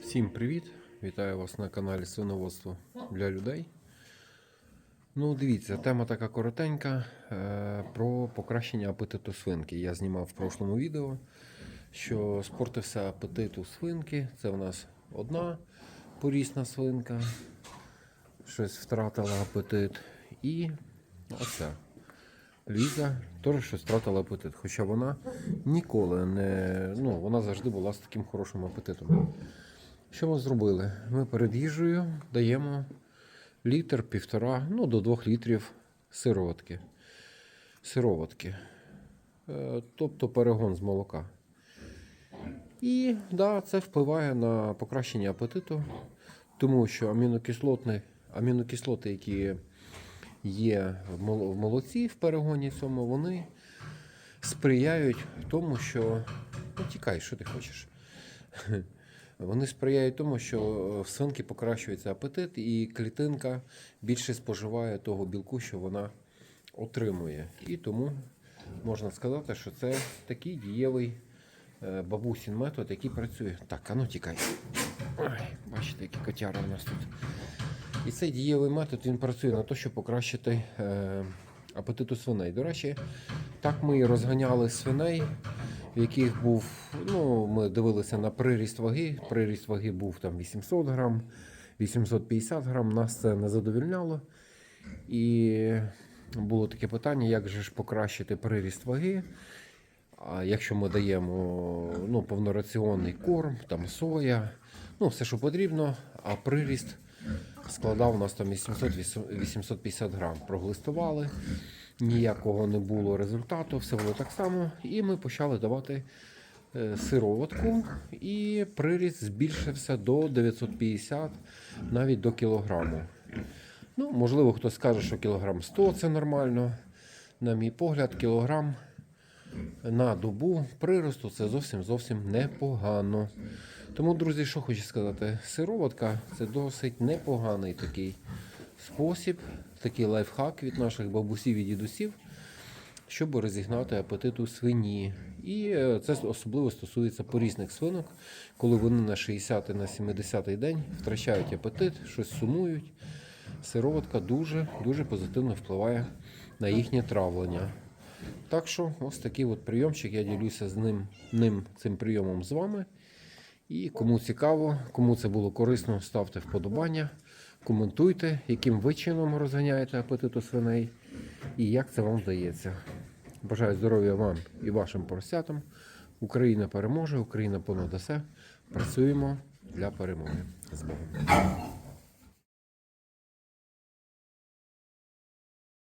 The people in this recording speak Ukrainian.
Всім привіт! Вітаю вас на каналі Свиноводство для людей. Ну, дивіться, тема така коротенька е, про покращення апетиту свинки. Я знімав в прошлому відео, що спортився апетит свинки. Це в нас одна порісна свинка, щось втратила апетит. І оця Ліза теж щось втратила апетит. Хоча вона ніколи не. Ну, вона завжди була з таким хорошим апетитом. Що ми зробили? Ми перед їжею даємо літр, півтора, ну до двох літрів сироватки. Сироватки. Е, Тобто перегон з молока. І да, це впливає на покращення апетиту, тому що амінокислотні, амінокислоти, які є в молоці в перегоні цьому, вони сприяють тому, що. Ну, тікай, що ти хочеш. Вони сприяють тому, що е, в свинки покращується апетит, і клітинка більше споживає того білку, що вона отримує. І тому можна сказати, що це такий дієвий е, бабусін метод, який працює. Так, а ну тікай. Ой, бачите, які котяра у нас тут. І цей дієвий метод він працює на те, щоб покращити е, апетит у свиней. До речі, так ми розганяли свиней, в яких був, ну, ми дивилися на приріст ваги. Приріст ваги був там 800 грам, 850 грам. Нас це не задовільняло. І було таке питання, як же ж покращити приріст ваги. А якщо ми даємо ну, повнораціонний корм, там соя, ну все, що потрібно, а приріст складав у нас там 800-850 грам. Проглистували, ніякого не було результату, все було так само. І ми почали давати е, сироватку, і приріст збільшився до 950, навіть до кілограму. Ну, можливо, хтось скаже, що кілограм 100 це нормально. На мій погляд, кілограм на добу приросту це зовсім зовсім непогано. Тому, друзі, що хочу сказати, сироватка це досить непоганий такий спосіб, такий лайфхак від наших бабусів і дідусів, щоб розігнати апетит у свині. І е, це особливо стосується порісних свинок, коли вони на 60 на 70 день втрачають апетит, щось сумують. Сироватка дуже дуже позитивно впливає на їхнє травлення. Так що ось такий от прийомчик, я ділюся з ним, ним цим прийомом з вами. І кому цікаво, кому це було корисно, ставте вподобання, коментуйте, яким ви чином розганяєте апетит свиней і як це вам вдається. Бажаю здоров'я вам і вашим поросятам. Україна переможе, Україна понад усе. Працюємо для перемоги. З Богом.